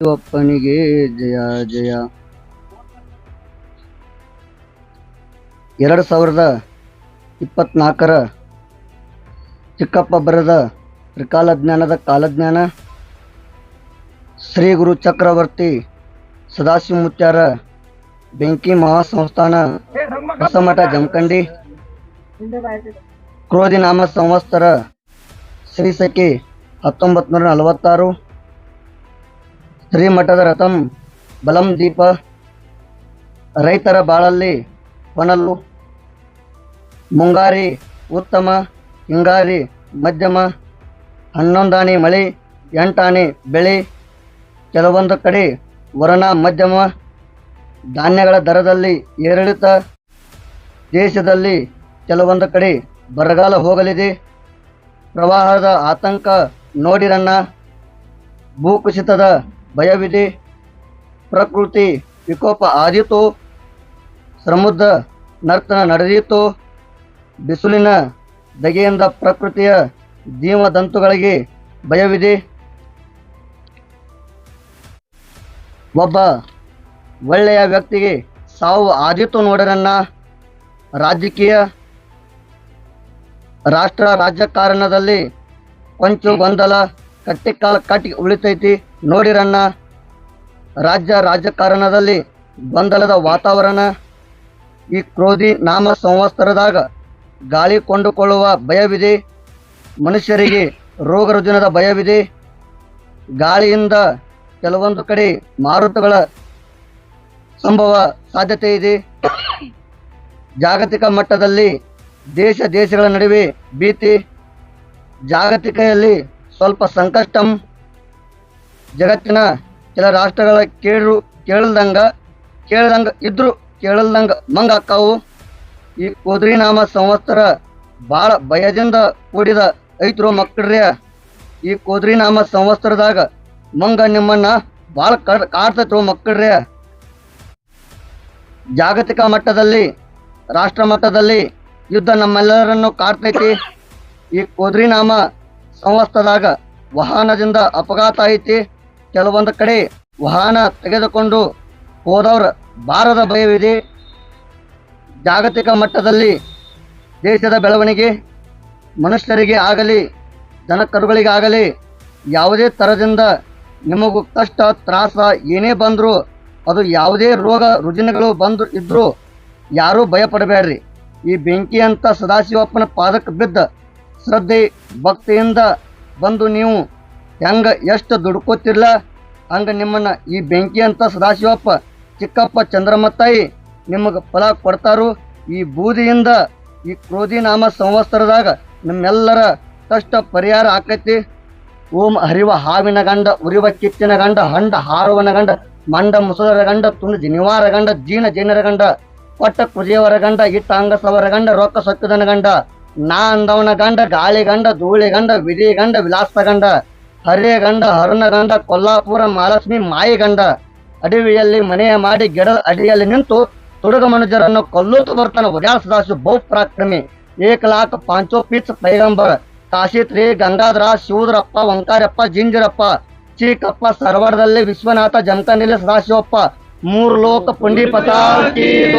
ಶಿವಪ್ಪನಿಗೆ ಜಯ ಜಯ. ಎರಡು ಸಾವಿರದ ಇಪ್ಪತ್ನಾಲ್ಕರ ಚಿಕ್ಕಪ್ಪ ಬರೆದ ತ್ರಿಕಾಲಜ್ಞಾನದ ಕಾಲಜ್ಞಾನ, ಶ್ರೀ ಗುರು ಚಕ್ರವರ್ತಿ ಸದಾಶಿವ ಮುತ್ಯಾರ ಬೆಂಕಿ ಮಹಾಸಂಸ್ಥಾನ, ಹೊಸಮಠ ಜಮಖಂಡಿ, ಕ್ರೋಧಿನಾಮ ಸಂವತ್ಸರ ಶ್ರೀ ಸಖಿ ಹತ್ತೊಂಬತ್ತು ನೂರ ನಲವತ್ತಾರು ಶ್ರೀಮಠದ ರಥಂ ಬಲಂ ದೀಪ ರೈತರ ಬಾಳಲ್ಲಿ ಹೊನಲು ಮುಂಗಾರಿ ಉತ್ತಮ, ಹಿಂಗಾರಿ ಮಧ್ಯಮ, ಹನ್ನೊಂದಾಣಿ ಮಳೆ, ಎಂಟಾಣಿ ಬೆಳೆ. ಕೆಲವೊಂದು ಕಡೆ ವರಣ ಮಧ್ಯಮ, ಧಾನ್ಯಗಳ ದರದಲ್ಲಿ ಏರಿಳಿತ. ದೇಶದಲ್ಲಿ ಕೆಲವೊಂದು ಕಡೆ ಬರಗಾಲ ಹೋಗಲಿದೆ. ಪ್ರವಾಹದ ಆತಂಕ ನೋಡಿರನ್ನ ಭೂಕುಸಿತದ ಭಯವಿದೆ. ಪ್ರಕೃತಿ ವಿಕೋಪ ಆದಿತು. ಸಮುದ್ರ ನರ್ತನ ನಡೆದಿತ್ತು ಬಿಸಿಲಿನ ದಗೆಯಿಂದ ಪ್ರಕೃತಿಯ ಜೀವದಂತುಗಳಿಗೆ ಭಯವಿದೆ. ಒಬ್ಬ ಒಳ್ಳೆಯ ವ್ಯಕ್ತಿಗೆ ಸಾವು ಆದಿತ್ತು ನೋಡರನ್ನ ರಾಜಕೀಯ ರಾಷ್ಟ್ರ ರಾಜಕಾರಣದಲ್ಲಿ ಕೊಂಚು ಗೊಂದಲ, ಕಟ್ಟಿಕಾಲ ಕಟ್ಟಿ ಉಳಿತೈತಿ. ನೋಡಿರಣ್ಣ, ರಾಜ್ಯ ರಾಜಕಾರಣದಲ್ಲಿ ಗೊಂದಲದ ವಾತಾವರಣ, ಈ ಕ್ರೋಧಿ ನಾಮ ಸಂವತ್ಸರದಾಗ ಗಾಳಿ ಕೊಂಡುಕೊಳ್ಳುವ ಭಯವಿದೆ, ಮನುಷ್ಯರಿಗೆ ರೋಗ ರುಜಿನದ ಭಯವಿದೆ. ಗಾಳಿಯಿಂದ ಕೆಲವೊಂದು ಕಡೆ ಮಾರುತಗಳ ಸಂಭವ ಸಾಧ್ಯತೆ ಇದೆ. ಜಾಗತಿಕ ಮಟ್ಟದಲ್ಲಿ ದೇಶ ದೇಶಗಳ ನಡುವೆ ಭೀತಿ ಜಾಗತಿಕೆಯಲ್ಲಿ ಸ್ವಲ್ಪ ಸಂಕಷ್ಟಂ ಜಗತ್ತಿನ ಕೆಲ ರಾಷ್ಟ್ರಗಳ ಕೇಳು ಕೇಳದಂಗ ಕೇಳದಂಗ ಇದ್ರು ಕೇಳಲ್ದಂಗ ಮಂಗ ಅಕ್ಕಾವು. ಈ ಕುದುರಿನಾಮ ಸಂವತ್ಸರ ಭಾಳ ಭಯದಿಂದ ಕೂಡಿದ ಐತ್ರೋ ಮಕ್ಕಳ್ರಿ, ಈ ಕುದುರಿನಾಮ ಸಂವತ್ಸರದಾಗ ಮಂಗ ನಿಮ್ಮನ್ನ ಭಾಳ ಕಾಡ್ತೈತ್ರು ಮಕ್ಕಳ್ರೆ. ಜಾಗತಿಕ ಮಟ್ಟದಲ್ಲಿ, ರಾಷ್ಟ್ರ ಮಟ್ಟದಲ್ಲಿ ಯುದ್ಧ ನಮ್ಮೆಲ್ಲರನ್ನು ಕಾಡ್ತೈತಿ. ಈ ಕುದುರಿನಾಮ ಸಂವತ್ಸರದಾಗ ವಾಹನದಿಂದ ಅಪಘಾತ ಐತಿ. ಕೆಲವೊಂದು ಕಡೆ ವಾಹನ ತೆಗೆದುಕೊಂಡು ಹೋದವ್ರ ಬಾರದ ಭಯವಿದೆ. ಜಾಗತಿಕ ಮಟ್ಟದಲ್ಲಿ ದೇಶದ ಬೆಳವಣಿಗೆ ಮನುಷ್ಯರಿಗೆ ಆಗಲಿ ದನಕರುಗಳಿಗಾಗಲಿ ಯಾವುದೇ ಥರದಿಂದ ನಿಮಗೂ ಕಷ್ಟ, ತ್ರಾಸ ಏನೇ ಬಂದರೂ ಅದು ಯಾವುದೇ ರೋಗ, ರುಜಿನಗಳು ಬಂದು ಇದ್ದರೂ ಯಾರೂ ಭಯಪಡಬೇಡ್ರಿ. ಈ ಬೆಂಕಿ ಅಂತ ಸದಾಶಿವಪ್ಪನ ಪಾದಕ್ಕೆ ಬಿದ್ದ ಶ್ರದ್ಧೆ, ಭಕ್ತಿಯಿಂದ ಬಂದು ನೀವು ಹೆಂಗ ಎಷ್ಟು ದುಡ್ಕೋತಿರ್ಲ? ಹಂಗೆ ನಿಮ್ಮನ್ನ ಈ ಬೆಂಕಿ ಅಂತ ಸದಾಶಿವಪ್ಪ, ಚಿಕ್ಕಪ್ಪ ಚಂದ್ರಮತ್ತಾಯಿ ನಿಮಗೆ ಫಲ ಕೊಡ್ತಾರು. ಈ ಬೂದಿಯಿಂದ ಈ ಕ್ರೋಧಿ ನಾಮ ಸಂವತ್ಸರದಾಗ ನಿಮ್ಮೆಲ್ಲರ ಕಷ್ಟ ಪರಿಹಾರ ಆಕೈತಿ. ಓಂ ಹರಿವ ಹಾವಿನ ಗಂಡ, ಉರಿವ ಕಿತ್ತಿನ ಗಂಡ, ಹಂಡ ಹಾರುವನ ಗಂಡ, ಮಂಡ ಮುಸುಳರ ಗಂಡ, ತುಂಡು ಜಿನಿವಾರ ಗಂಡ ಜೀನ ಜೈನರ ಗಂಡ ಕೊಟ್ಟ ಕುಜಿಯವರ ಗಂಡ, ಇಟ್ಟ ಅಂಗಸವರ ಗಂಡ, ರೊಕ್ಕ ಸಕ್ಕದನ ಗಂಡ, ನಾ ಅಂದವನ ಗಂಡ, ಗಾಳಿ ಗಂಡ, ಧೂಳಿ ಗಂಡ, ವಿಧಿ ಗಂಡ, ವಿಲಾಸ ಗಂಡ. ಹರಿಯ ಗಂಡ ಗಂಡ ಕೊಲ್ಲಾಪುರ ಮಹಾಲಕ್ಷ್ಮಿ ಮಾಯಿ ಗಂಡ ಅಡವಿಯಲ್ಲಿ ಮನೆಯ ಮಾಡಿ ಗಿಡದ ಅಡಿಯಲ್ಲಿ ನಿಂತು ತುಡುಗ ಮನುಜರನ್ನು ಕೊಲ್ಲುತ್ತಾ ಬರ್ತಾನೆ ಉದಾಸದಾಸು ಸದಾಶಿವ ಬಹು ಪರಾಕ್ರಮಿ ಏಕಲಾಕ್ ಪಾಂಚೋ ಪಿಚ್ ಪೈಗಂಬರ್. ಕಾಶಿತ್ರಿ ಗಂಗಾಧರ ಶಿವದ್ರಪ್ಪ ವಂಕಾರಪ್ಪ ಜಿಂಜರಪ್ಪ ಚೀಕಪ್ಪ ಸರ್ವರದಲ್ಲಿ ವಿಶ್ವನಾಥ ಜಮಖಂಡಿಲಿ ಸದಾಶಿವಪ್ಪ. ಮೂರು ಲೋಕ ಪುಂಡಿಪತ ಜಯ.